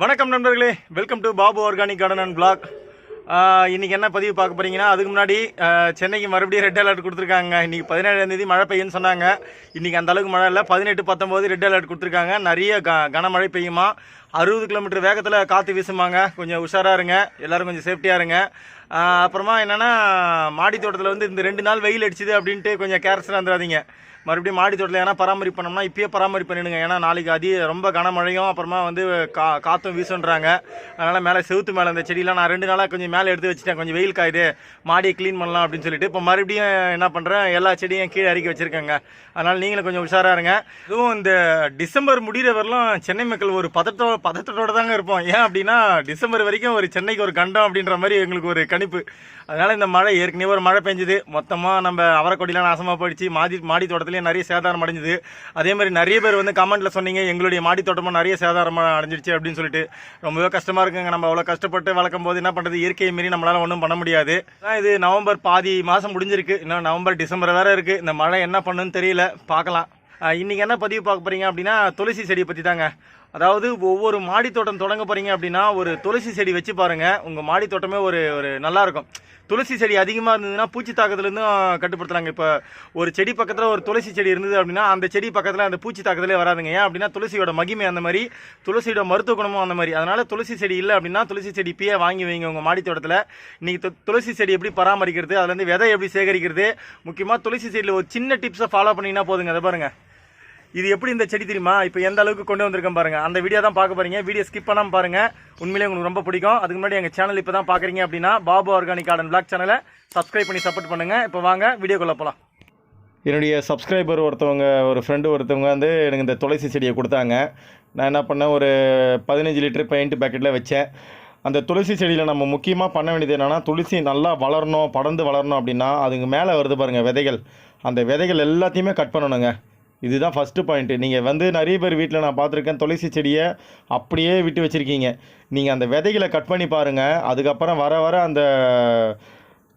வணக்கம் நண்பர்களே. Welcome to Babu organic garden and blog இன்றைக்கி என்ன பதிவு பார்க்க போகிறீங்கன்னா அதுக்கு முன்னாடி சென்னைக்கு மறுபடியும் ரெட் அலர்ட் கொடுத்துருக்காங்க. இன்றைக்கி பதினேழாந்தேதி மழை பெய்யும்னு சொன்னாங்க. இன்றைக்கி அந்த அளவுக்கு மழை இல்லை. பதினெட்டு பத்தொம்போது ரெட் அலர்ட் கொடுத்துருக்காங்க. நிறைய க கனமழை பெய்யுமா? அறுபது கிலோமீட்டர் வேகத்தில் காற்று வீசுமாங்க. கொஞ்சம் உஷாராக இருங்க. எல்லோரும் கொஞ்சம் சேஃப்டியாக இருங்க. அப்புறமா என்னென்னா மாடி தோட்டத்தில் வந்து இந்த ரெண்டு நாள் வெயில் அடிச்சுது அப்படின்ட்டு கொஞ்சம் கேர்ஸ்லாம் வந்துடாதீங்க மறுபடியும் மாடி தோட்டத்தில் ஏன்னா பராமரிப்பு பண்ணோம்னா இப்பயே பராமரிப்பு பண்ணிடுங்க. ஏன்னா நாளைக்கு அதி ரொம்ப கனமழையும் அப்புறமா வந்து கா காற்றும் வீசுன்றாங்க அதனால் மேலே செவுத்து மேலே இந்த செடியெலாம் நான் ரெண்டு நாளாக கொஞ்சம் மேலே எடுத்து வச்சுட்டேன். கொஞ்சம் வெயில் காயுது. மாடியை க்ளீன் பண்ணலாம் அப்படின்னு சொல்லிட்டு இப்போ மறுபடியும் என்ன பண்ணுறேன் எல்லா செடியும் கீழே இறக்கி வச்சுருக்கேங்க. அதனால் நீங்களும் கொஞ்சம் உஷாராக இருங்க. இதுவும் இந்த டிசம்பர் முடிகிற வரலாம் சென்னை மக்கள் ஒரு பதட்ட பதட்டத்தோட தாங்க இருப்போம். ஏன் அப்படின்னா டிசம்பர் வரைக்கும் ஒரு சென்னைக்கு ஒரு கண்டம் அப்படின்ற மாதிரி எங்களுக்கு ஒரு கணிப்பு. அதனால் இந்த மழை ஏற்கனவே ஒரு மழை பெஞ்சுது. மொத்தமாக நம்ம அவரைக்கொடிலாம் நாசமாக போயிடுச்சு. மாடி மாடி தோட்டத்துலேயும் நிறைய சேதாரம் அடைஞ்சுது. அதே மாதிரி நிறைய பேர் வந்து கமெண்ட்டில் சொன்னீங்க எங்களுடைய மாடி தோட்டமும் நிறைய சேதாரம் அடைஞ்சிருச்சு அப்படின்னு சொல்லிட்டு. ரொம்பவே கஷ்டமாக இருக்குங்க. நம்ம அவ்வளோ கஷ்டப்பட்டு வளர்க்கும் போது என்ன பண்ணுறது இயற்கையை மீறி நம்மளால் ஒன்றும் பண்ண முடியாது. இது நவம்பர் பாதி மாதம் முடிஞ்சிருக்கு. இன்னும் நவம்பர் டிசம்பர் வேறு இருக்குது இந்த மழை என்ன பண்ணுன்னு தெரியல. பார்க்கலாம். இன்றைக்கி என்ன பதிவு பார்க்க போகிறீங்க அப்படின்னா துளசி செடியை பற்றி தாங்க அதாவது ஒவ்வொரு மாடி தோட்டம் தொடங்க போறீங்க அப்படின்னா ஒரு துளசி செடி வச்சு பாருங்க. உங்க மாடி தோட்டமே ஒரு ஒரு நல்லா இருக்கும். துளசி செடி அதிகமாக இருந்ததுன்னா பூச்சி தாக்கத்துலேருந்தும் கட்டுப்படுத்துறாங்க இப்போ ஒரு செடி பக்கத்தில் ஒரு துளசி செடி இருந்தது அப்படின்னா அந்த செடி பக்கத்தில் அந்த பூச்சி தாக்கத்திலே வராதுங்க. ஏன் அப்படின்னா துளசியோட மகிமை அந்த மாதிரி துளசியோட மருத்துவ குணமும் அந்த மாதிரி. அதனால் துளசி செடி இல்லை அப்படின்னா துளசி செடி இப்பயே வாங்கி வைங்க உங்கள் மாடி தோட்டத்தில் இன்றைக்கி து- துளசி செடி எப்படி பராமரிக்கிறது அதுலேருந்து விதை எப்படி சேகரிக்கிறது முக்கியமாக துளசி செடியில் ஒரு சின்ன டிப்ஸை ஃபாலோ பண்ணிங்கன்னா போதுங்க. அதை பாருங்கள் இது எப்படி இந்த செடி தெரியுமா? இப்போ எந்த அளவுக்கு கொண்டு வந்திருக்கேன் பாருங்கள் அந்த வீடியோ தான் பார்க்க போறீங்க. வீடியோ ஸ்கிப் பண்ணாமல் பாருங்க. உண்மையிலேயே உங்களுக்கு ரொம்ப பிடிக்கும். அதுக்கு முன்னாடி எங்கள் சேனல் இப்போ தான் பார்க்குறீங்க அப்படின்னா பாபு ஆர்கானிக் கார்டன் பிளாக் சேனலை சப்ஸ்கிரைப் பண்ணி சப்போர்ட் பண்ணுங்கள் இப்போ வாங்க வீடியோக்குள்ள போகலாம் என்னுடைய சப்ஸ்கிரைபர் ஒருத்தவங்க ஒரு ஃப்ரெண்டு ஒருத்தவங்க வந்து எனக்கு இந்த துளசி செடியை கொடுத்தாங்க. நான் என்ன பண்ணேன்? ஒரு பதினஞ்சு லிட்டர் பெயிண்ட் பேக்கெட்டில் வச்சேன். அந்த துளசி செடியில் நம்ம முக்கியமாக பண்ண வேண்டியது என்னென்னா துளசி நல்லா வளரணும் படர்ந்து வளரணும் அப்படின்னா அதுக்கு மேலே வருது பாருங்கள் விதைகள். அந்த விதைகள் எல்லாத்தையுமே கட் பண்ணணுங்க. இதுதான் ஃபஸ்ட்டு பாயிண்ட்டு நீங்கள் வந்து நிறைய பேர் வீட்டில் நான் பார்த்துருக்கேன் துளசி செடியை அப்படியே விட்டு வச்சுருக்கீங்க. நீங்கள் அந்த விதைகளை கட் பண்ணி பாருங்கள் அதுக்கப்புறம் வர வர அந்த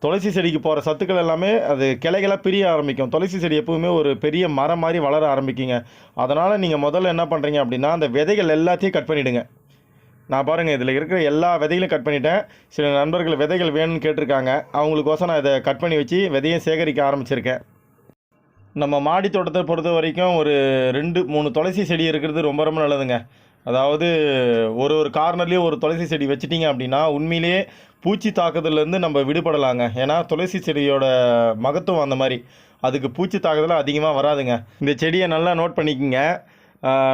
துளசி செடிக்கு போகிற சத்துக்கள் எல்லாமே அது கிளைகளாக பிரிய ஆரம்பிக்கும். துளசி செடி எப்பவுமே ஒரு பெரிய மரம் மாதிரி வளர ஆரம்பிக்குங்க. அதனால் நீங்கள் முதல்ல என்ன பண்ணுறீங்க அப்படின்னா அந்த விதைகள் எல்லாத்தையும் கட் பண்ணிவிடுங்க நான் பாருங்கள் இதில் இருக்கிற எல்லா விதைகளையும் கட் பண்ணிட்டேன். சில நண்பர்கள் விதைகள் வேணும்னு கேட்டிருக்காங்க. அவங்களுக்கோசம் நான் இதை கட் பண்ணி வச்சு விதையும் சேகரிக்க ஆரம்பிச்சிருக்கேன். நம்ம மாடி தோட்டத்தை பொறுத்த வரைக்கும் ஒரு ரெண்டு மூணு துளசி செடி இருக்கிறது ரொம்ப ரொம்ப நல்லதுங்க. அதாவது ஒரு ஒரு கார்னர்லேயும் ஒரு துளசி செடி வச்சிட்டிங்க அப்படின்னா உண்மையிலேயே பூச்சி தாக்குதல்லேருந்து நம்ம விடுபடலாங்க. ஏன்னா துளசி செடியோட மகத்துவம் அந்த மாதிரி. அதுக்கு பூச்சி தாக்குதல் அதிகமாக வராதுங்க. இந்த செடியை நல்லா நோட் பண்ணிக்கோங்க.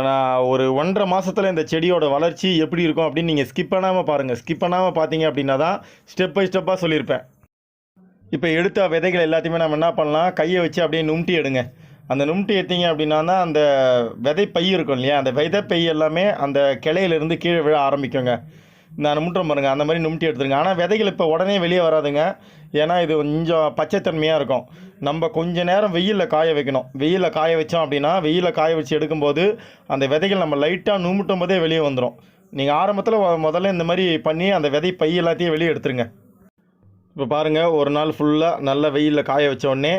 நான் ஒரு ஒன்றரை மாதத்தில் இந்த செடியோட வளர்ச்சி எப்படி இருக்கும் அப்படின்னு நீங்கள் ஸ்கிப் பண்ணாமல் பாருங்கள் ஸ்கிப் பண்ணாமல் பார்த்தீங்க அப்படின்னா தான் ஸ்டெப் பை ஸ்டெப்பாக சொல்லியிருப்பேன். இப்போ எடுத்த விதைகள் எல்லாத்தையுமே நம்ம என்ன பண்ணலாம்? கையை வச்சு அப்படியே நும்ட்டி எடுங்க. அந்த நும்ட்டி எடுத்தீங்க அப்படின்னா தான் அந்த விதை பை இருக்கும் இல்லையா? அந்த விதை பை எல்லாமே அந்த கிளையிலேருந்து கீழே விழ ஆரம்பிக்குங்க. நான் முட்டுறோம் பாருங்க அந்த மாதிரி நும்ட்டி எடுத்துருங்க. ஆனால் விதைகள் இப்போ உடனே வெளியே வராதுங்க. ஏன்னா இது கொஞ்சம் பச்சைத்தன்மையாக இருக்கும். நம்ம கொஞ்ச நேரம் வெயிலில் காய வைக்கணும். வெயிலில் காய வச்சோம் அப்படின்னா வெயிலில் காய வச்சு எடுக்கும்போது அந்த விதைகள் நம்ம லைட்டாக நுமுட்டும் போதே வெளியே வந்துடும் நீங்கள் ஆரம்பத்தில் முதல்ல இந்த மாதிரி பண்ணி அந்த விதை பை எல்லாத்தையும் வெளியே எடுத்துருங்க. இப்போ பாருங்கள் ஒரு நாள் ஃபுல்லாக நல்ல வெயிலில் காய வச்ச உடனே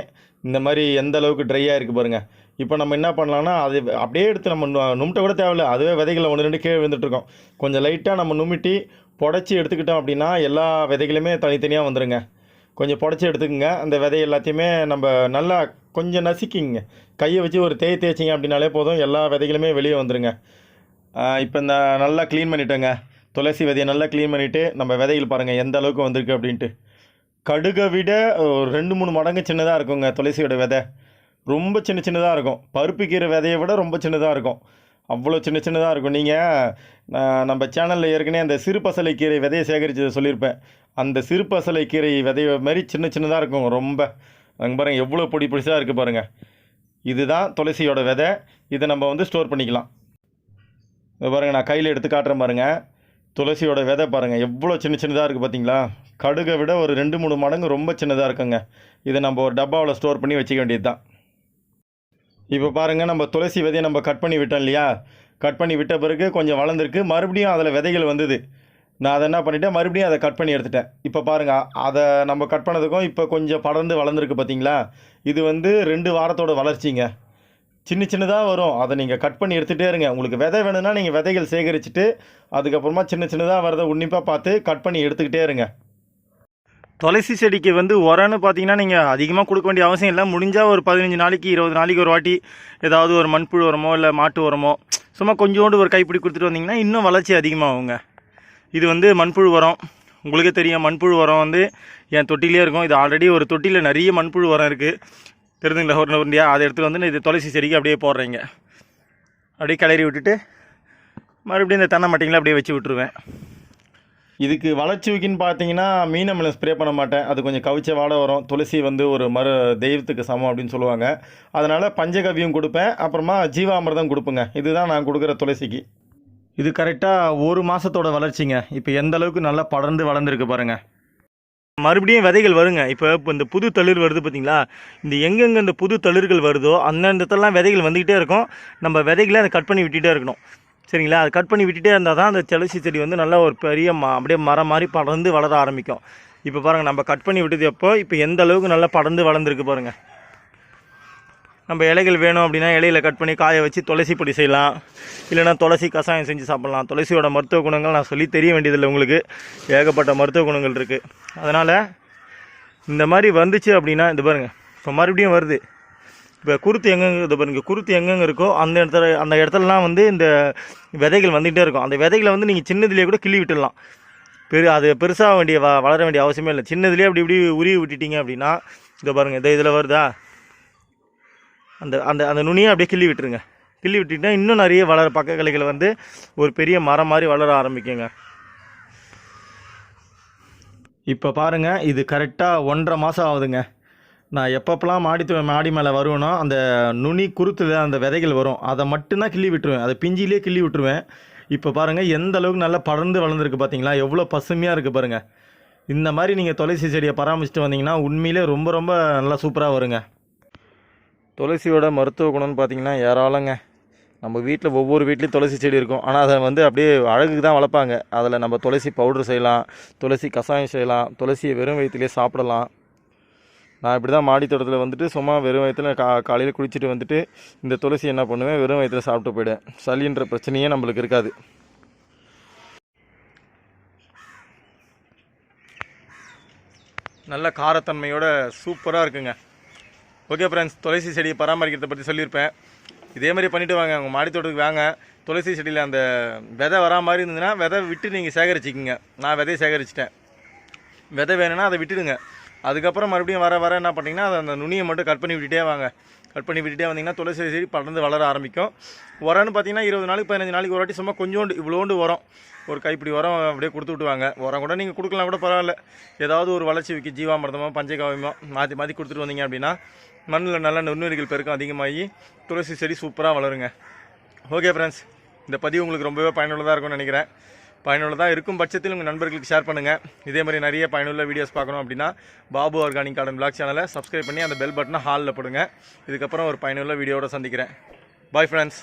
இந்த மாதிரி எந்த அளவுக்கு ட்ரையாக இருக்குது பாருங்கள் இப்போ நம்ம என்ன பண்ணலாம்னா அது அப்படியே எடுத்து நம்ம நுமிட்ட கூட தேவையில்ல. அதுவே விதைகளை ஒன்று ரெண்டு கீழே விழுந்துட்டுருக்கோம் கொஞ்சம் லைட்டாக நம்ம நுமிட்டி புடச்சி எடுத்துக்கிட்டோம் அப்படின்னா எல்லா விதைகளுமே தனித்தனியாக வந்துடுங்க கொஞ்சம் புடச்சி எடுத்துக்கோங்க. அந்த விதை எல்லாத்தையுமே நம்ம நல்லா கொஞ்சம் நசுக்கிங்க. கையை வச்சு ஒரு தேய் தேய்ச்சிங்க அப்படின்னாலே போதும். எல்லா விதைகளுமே வெளியே வந்துடுங்க இப்போ இந்த நல்லா க்ளீன் பண்ணிட்டேங்க. துளசி விதையை நல்லா க்ளீன் பண்ணிவிட்டு நம்ம விதைகள் பாருங்கள் எந்த அளவுக்கு வந்திருக்கு அப்படின்ட்டு. கடுகை விட ஒரு ரெண்டு மூணு மடங்கு சின்னதாக இருக்குங்க துளசியோட விதை. ரொம்ப சின்ன சின்னதாக இருக்கும். பருப்பு கீரை விதையை விட ரொம்ப சின்னதாக இருக்கும். அவ்வளோ சின்ன சின்னதாக இருக்கும். நீங்கள் நம்ம சேனலில் ஏற்கனவே அந்த சிறு பசலை கீரை விதையை சேகரித்ததை சொல்லியிருப்பேன். அந்த சிறு பசலை கீரை விதைய மாதிரி சின்ன சின்னதாக இருக்கும் ரொம்ப. அங்கே பாருங்கள் எவ்வளோ பொடி பொடிசாக இருக்குது பாருங்கள் இதுதான் துளசியோட விதை. இதை நம்ம வந்து ஸ்டோர் பண்ணிக்கலாம். பாருங்கள் நான் கையில் எடுத்து காட்டுறேன் பாருங்கள் துளசியோட விதை பாருங்கள் எவ்வளோ சின்ன சின்னதாக இருக்குது பார்த்தீங்களா கடுகை விட ஒரு ரெண்டு மூணு மடங்கு ரொம்ப சின்னதாக இருக்குங்க. இதை நம்ம ஒரு டப்பாவில் ஸ்டோர் பண்ணி வச்சுக்க வேண்டியது தான் இப்போ பாருங்கள் நம்ம துளசி விதையை நம்ம கட் பண்ணி விட்டோம் இல்லையா? கட் பண்ணி விட்ட பிறகு கொஞ்சம் வளர்ந்துருக்கு. மறுபடியும் அதில் விதைகள் வந்தது. நான் அதை என்ன பண்ணிட்டேன்? மறுபடியும் அதை கட் பண்ணி எடுத்துட்டேன். இப்போ பாருங்கள் அதை நம்ம கட் பண்ணதுக்கும் இப்போ கொஞ்சம் படர்ந்து வளர்ந்துருக்கு பார்த்தீங்களா இது வந்து ரெண்டு வாரத்தோட வளர்ச்சிங்க. சின்ன சின்னதாக வரும். அதை நீங்கள் கட் பண்ணி எடுத்துகிட்டே இருங்க. உங்களுக்கு விதை வேணும்னா நீங்கள் விதைகள் சேகரிச்சுட்டு அதுக்கப்புறமா சின்ன சின்னதாக வரதை உன்னிப்பாக பார்த்து கட் பண்ணி எடுத்துக்கிட்டே இருங்க. துளசி செடிக்கு வந்து உரம்னு பார்த்தீங்கன்னா நீங்கள் அதிகமாக கொடுக்க வேண்டிய அவசியம் இல்லை. முடிஞ்சால் ஒரு பதினஞ்சு நாளைக்கு இருபது நாளைக்கு ஒரு வாட்டி ஏதாவது ஒரு மண்புழு உரமோ இல்லை மாட்டு உரமோ சும்மா கொஞ்சோண்டு ஒரு கைப்பிடி கொடுத்துட்டு வந்தீங்கன்னா இன்னும் வளர்ச்சி அதிகமாகுங்க. இது வந்து மண்புழு உரம். உங்களுக்கே தெரியும் மண்புழு உரம் வந்து என் தொட்டிலே இருக்கும். இது ஆல்ரெடி ஒரு தொட்டியில் நிறைய மண்புழு உரம் இருக்குது தெரிஞ்சுங்களா ஒரு உருண்டியா அதை எடுத்துகிட்டு வந்து இது துளசி செடிக்கு அப்படியே போடுறீங்க. அப்படியே கிளறி விட்டுட்டு மறுபடியும் இந்த தென்னை மட்டைங்களை அப்படியே வச்சு விட்ருவேன் இதுக்கு வளர்ச்சிக்குன்னு பார்த்தீங்கன்னா மீனமில் ஸ்ப்ரே பண்ண மாட்டேன். அது கொஞ்சம் கவிச்ச வாடை வரும். துளசி வந்து ஒரு மறு தெய்வத்துக்கு சமம் அப்படின்னு சொல்லுவாங்க. அதனால் பஞ்சகவியும் கொடுப்பேன். அப்புறமா ஜீவாமிர்தம் கொடுப்புங்க. இதுதான் நான் கொடுக்குற துளசிக்கு. இது கரெக்டாக ஒரு மாதத்தோட வளர்ச்சிங்க. இப்போ எந்த அளவுக்கு நல்லா படர்ந்து வளர்ந்துருக்கு பாருங்கள் மறுபடியும் விதைகள் வருங்க. இப்போ இப்போ இந்த புது தளிர் வருது பார்த்தீங்களா இந்த எங்கெங்கே இந்த புது தளிர்கள் வருதோ அந்தந்த இடத்துலலாம் விதைகள் வந்துக்கிட்டே இருக்கும். நம்ம விதைகளை அதை கட் பண்ணி விட்டுகிட்டே இருக்கணும். சரிங்களா? அதை கட் பண்ணி விட்டுட்டே இருந்தால் தான் அந்த துளசி செடி வந்து நல்லா ஒரு பெரிய ம அப்படியே மரம் மாதிரி படர்ந்து வளர ஆரம்பிக்கும். இப்போ பாருங்கள் நம்ம கட் பண்ணி விட்டது எப்போ? இப்போ எந்த அளவுக்கு நல்லா படர்ந்து வளர்ந்துருக்கு பாருங்கள் நம்ம இலைகள் வேணும் அப்படின்னா இலையில கட் பண்ணி காய வச்சு துளசி பொடி செய்யலாம். இல்லைன்னா துளசி கஷாயம் செஞ்சு சாப்பிட்லாம். துளசியோட மருத்துவ குணங்கள் நான் சொல்லி தெரிய வேண்டியதில்லை உங்களுக்கு. ஏகப்பட்ட மருத்துவ குணங்கள் இருக்குது அதனால் இந்த மாதிரி வந்துச்சு அப்படின்னா இது பாருங்கள் இப்போ மறுபடியும் வருது. இப்போ குருத்து எங்கெங்கே இது பாருங்க குருத்து எங்கெங்க இருக்கோ அந்த இடத்துல அந்த இடத்துலலாம் வந்து இந்த விதைகள் வந்துகிட்டே இருக்கும். அந்த விதைகளை வந்து நீங்கள் சின்னதுலேயே கூட கிள்ளி விட்டுடலாம். பெரு அது பெருசாக வேண்டிய வளர வேண்டிய அவசியமே இல்லை. சின்னதுலேயே அப்படி இப்படி உருவி விட்டுட்டீங்க அப்படின்னா இதை பாருங்கள் இதை இதில் வருதா? அந்த அந்த அந்த நுனியை அப்படியே கிள்ளி விட்டுருங்க. கிள்ளி விட்டுட்டிங்கன்னா இன்னும் நிறைய வளர பக்க கிளைகள் வந்து ஒரு பெரிய மரம் மாதிரி வளர ஆரம்பிக்குங்க. இப்போ பாருங்கள் இது கரெக்டாக ஒன்றரை மாதம் ஆகுதுங்க. நான் எப்பப்பெல்லாம் மாடி மாடி மேலே வருவேனோ அந்த நுனி குருத்தில் அந்த விதைகள் வரும். அதை மட்டும்தான் கிள்ளி விட்டுருவேன். அதை பிஞ்சிலே கிள்ளி விட்டுருவேன். இப்போ பாருங்கள் எந்த அளவுக்கு நல்லா படர்ந்து வளர்ந்துருக்கு பார்த்தீங்களா எவ்வளோ பசுமையாக இருக்குது பாருங்கள் இந்த மாதிரி நீங்கள் துளசி செடியை பராமரிச்சுட்டு வந்தீங்கன்னா உண்மையிலே ரொம்ப ரொம்ப நல்லா சூப்பராக வருங்க. துளசியோட மருத்துவ குணம்னு பார்த்தீங்கன்னா ஏராளங்க. நம்ம வீட்டில் ஒவ்வொரு வீட்லேயும் துளசி செடி இருக்கும். ஆனால் அதை வந்து அப்படியே அழகுக்கு தான் வளர்ப்பாங்க. அதில் நம்ம துளசி பவுடர் செய்யலாம் துளசி கஷாயம் செய்யலாம் துளசியை வெறும் வயிற்றுலேயே சாப்பிடலாம். நான் இப்படி தான் மாடி தோட்டத்தில் வந்துட்டு சும்மா வெறும் வயிற்றில் கா காலையில் குளிச்சுட்டு வந்துட்டு இந்த துளசி என்ன பண்ணுவேன்? வெறும் வயிற்றில் சாப்பிட்டு போயிடுவேன். சளின்ற பிரச்சனையே நம்மளுக்கு இருக்காது. நல்ல காரத்தன்மையோட சூப்பராக இருக்குங்க. ஓகே ஃப்ரெண்ட்ஸ் துளசி செடியை பராமரிக்கிறத பற்றி சொல்லியிருப்பேன். இதே மாதிரி பண்ணிட்டு வாங்க. உங்கள் மாடி தோட்டத்துக்கு வாங்க. துளசி செடியில் அந்த விதை வரா மாதிரி இருந்ததுன்னா விதை விட்டு நீங்கள் சேகரிச்சிக்கிங்க. நான் விதையை சேகரிச்சிட்டேன். விதை வேணும்னா அதை விட்டுடுங்க. அதுக்கப்புறம் மறுபடியும் வர வர என்ன பண்ணிங்கன்னா அதை அந்த நுனியை மட்டும் கட் பண்ணி விட்டுட்டே வாங்க. கட் பண்ணி விட்டுட்டே வந்தீங்கன்னா துளசி செடி படர்ந்து வளர ஆரம்பிக்கும். உரம்னு பார்த்தீங்கன்னா இருபது நாளைக்கு பதினஞ்சு நாளைக்கு ஒரு வாட்டி சும்மா கொஞ்சோண்டு இவ்வளோண்டு உரம். ஒரு கைப்பிடி உரம் அப்படியே கொடுத்து விட்டுவாங்க. உரம் கூட நீங்கள் கொடுக்கலாம் கூட பரவாயில்ல. ஏதாவது ஒரு வளர்ச்சி விற்கி ஜீவாமிரதமோ பஞ்சகாவியமோ மாற்றி மாற்றி கொடுத்துட்டு வந்தீங்க அப்படின்னா மண்ணில் நல்ல நுண்ணுயிர்கள் பெருக்கம் அதிகமாகி துளசி செடி சூப்பராக வளருங்க. ஓகே ஃப்ரெண்ட்ஸ் இந்த பதிவு உங்களுக்கு ரொம்பவே பயனுள்ளதாக இருக்கும்னு நினைக்கிறேன். பயனுள்ளதாக இருக்கும் பட்சத்தில் உங்கள் நண்பர்களுக்கு ஷேர் பண்ணுங்கள் இதே மாதிரி நிறைய பயனுள்ள வீடியோஸ் பார்க்கணும் அப்படின்னா பாபு ஆர்கானிக் கார்டன் பிளாக் சேனலை சப்ஸ்கிரைப் பண்ணி அந்த பெல் பட்டனை ஹாலில் போடுங்க. இதுக்கப்புறம் ஒரு பயனுள்ள வீடியோட சந்திக்கிறேன். Bye friends